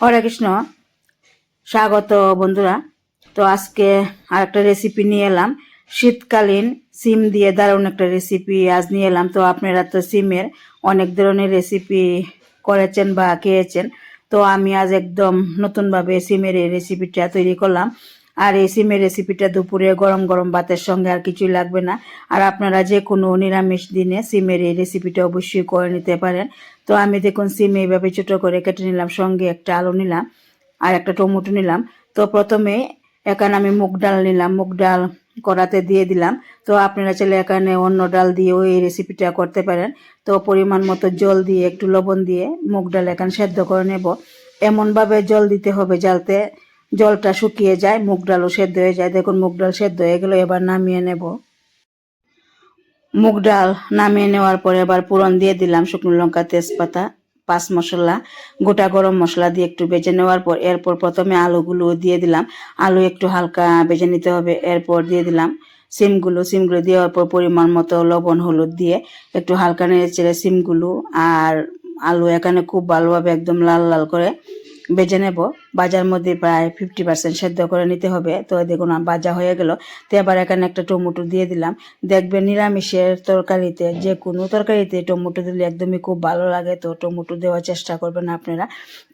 হরে কৃষ্ণ। স্বাগত বন্ধুরা। তো আজকে আর একটা রেসিপি নিয়ে এলাম। শীতকালীন সিম দিয়ে দারুণ একটা রেসিপি আজ নিয়ে এলাম। তো আপনারা তো সিমের অনেক ধরনের রেসিপি করেছেন বা খেয়েছেন। তো আমি আজ একদম নতুনভাবে সিমের এই রেসিপিটা তৈরি করলাম। আর এই সিমের রেসিপিটা দুপুরে গরম গরম ভাতের সঙ্গে আর কিছুই লাগবে না। আর আপনারা যে কোনো নিরামিষ দিনে সিমের এই রেসিপিটা অবশ্যই করে নিতে পারেন। তো আমি দেখুন সিম এইভাবে ছোটো করে কেটে নিলাম, সঙ্গে একটা আলু নিলাম আর একটা টমেটো নিলাম। তো প্রথমে এখানে আমি মুগ ডাল নিলাম, মুগ ডাল কড়াতে দিয়ে দিলাম। তো আপনারা চাইলে এখানে অন্য ডাল দিয়েও এই রেসিপিটা করতে পারেন। তো পরিমাণ মতো জল দিয়ে, একটু লবণ দিয়ে মুগ ডাল এখানে সেদ্ধ করে নেব। এমনভাবে জল দিতে হবে যাতে জলটা শুকিয়ে যায়, মুগ ডালও সেদ্ধ হয়ে যায়। দেখুন, মুগ ডাল সেদ্ধ হয়ে গেলো, এবার নামিয়ে নেব। মুগ ডাল নামিয়ে নেওয়ার পরে এবার পুরন দিয়ে দিলাম শুকনো লঙ্কা, তেজপাতা, পাঁচ মশলা, গোটা গরম মশলা দিয়ে একটু বেজে নেওয়ার পর এরপর প্রথমে আলুগুলো দিয়ে দিলাম। আলু একটু হালকা বেজে নিতে হবে, এরপর দিয়ে দিলাম সিমগুলো। সিমগুলো দেওয়ার পর পরিমাণ মতো লবণ, হলুদ দিয়ে একটু হালকা নেড়ে চেড়ে সিমগুলো আর আলু এখানে খুব ভালোভাবে একদম লাল লাল করে বেজে নেব। বাজার মধ্যে প্রায় ফিফটি পার্সেন্ট সেদ্ধ করে নিতে হবে। তো দেখুন বাজা হয়ে গেল। তো এবার এখানে একটা টমেটো দিয়ে দিলাম। দেখবেন নিরামিষের তরকারিতে, যে কোনো তরকারিতে টমেটো দিলে একদমই খুব ভালো লাগে। তো টমেটো দেওয়ার চেষ্টা করবেন আপনারা।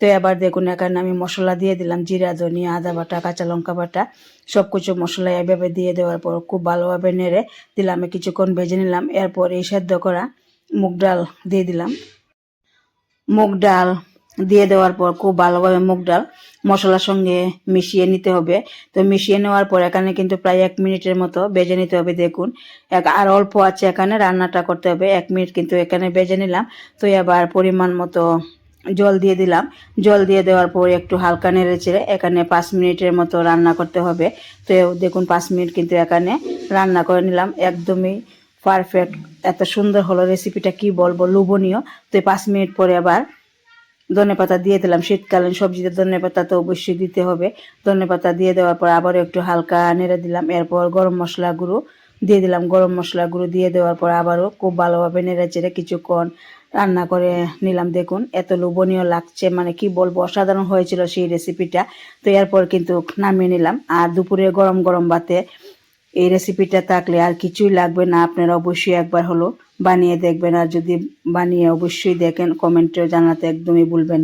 তো এবার দেখুন, এখানে আমি মশলা দিয়ে দিলাম। জিরা, ধনিয়া, আদা বাটা, কাঁচা লঙ্কা বাটা। সব কিছু মশলা এভাবে দিয়ে দেওয়ার পর খুব ভালোভাবে নেড়ে দিলাম। কিছুক্ষণ ভেজে নিলাম। এরপর এই সেদ্ধ করা মুগ ডাল দিয়ে দিলাম। মুগ ডাল দিয়ে দেওয়ার পর খুব ভালোভাবে মুগ ডাল মশলার সঙ্গে মিশিয়ে নিতে হবে। তো মিশিয়ে নেওয়ার পর এখানে কিন্তু প্রায় এক মিনিটের মতো বেজে নিতে হবে দেখুন। এক আর অল্প আছে এখানে, রান্নাটা করতে হবে। এক মিনিট কিন্তু এখানে বেজে নিলাম। তো এবার পরিমাণ মতো জল দিয়ে দিলাম। জল দিয়ে দেওয়ার পর একটু হালকা নেড়ে চেড়ে এখানে পাঁচ মিনিটের মতো রান্না করতে হবে। তো দেখুন পাঁচ মিনিট কিন্তু এখানে রান্না করে নিলাম। একদমই পারফেক্ট এত সুন্দর হলো রেসিপিটা কি বলব? লোভনীয়। তো পাঁচ মিনিট পরে আবার ধনে পাতা দিয়ে দিলাম। শীতকালীন সবজিতে ধনে পাতা তো অবশ্যই দিতে হবে। ধনে পাতা দিয়ে দেওয়ার পর আবারও একটু হালকা নেড়ে দিলাম। এরপর গরম মশলা গুঁড়ো দিয়ে দিলাম। গরম মশলা গুঁড়ো দিয়ে দেওয়ার পর আবারও খুব ভালোভাবে নেড়ে চেড়ে কিছুক্ষণ রান্না করে নিলাম। দেখুন, এত লোভনীয় লাগছে। মানে কি বলব, অসাধারণ হয়েছিল সেই রেসিপিটা তো এরপর কিন্তু নামিয়ে নিলাম। আর দুপুরে গরম গরম ভাতে এই রেসিপিটা থাকলে আর কিছুই লাগবে না। আপনারা অবশ্যই একবার হলো বানিয়ে দেখবেন। আর যদি বানিয়ে অবশ্যই দেখেন, কমেন্টেও জানাতে একদমই ভুলবেন না।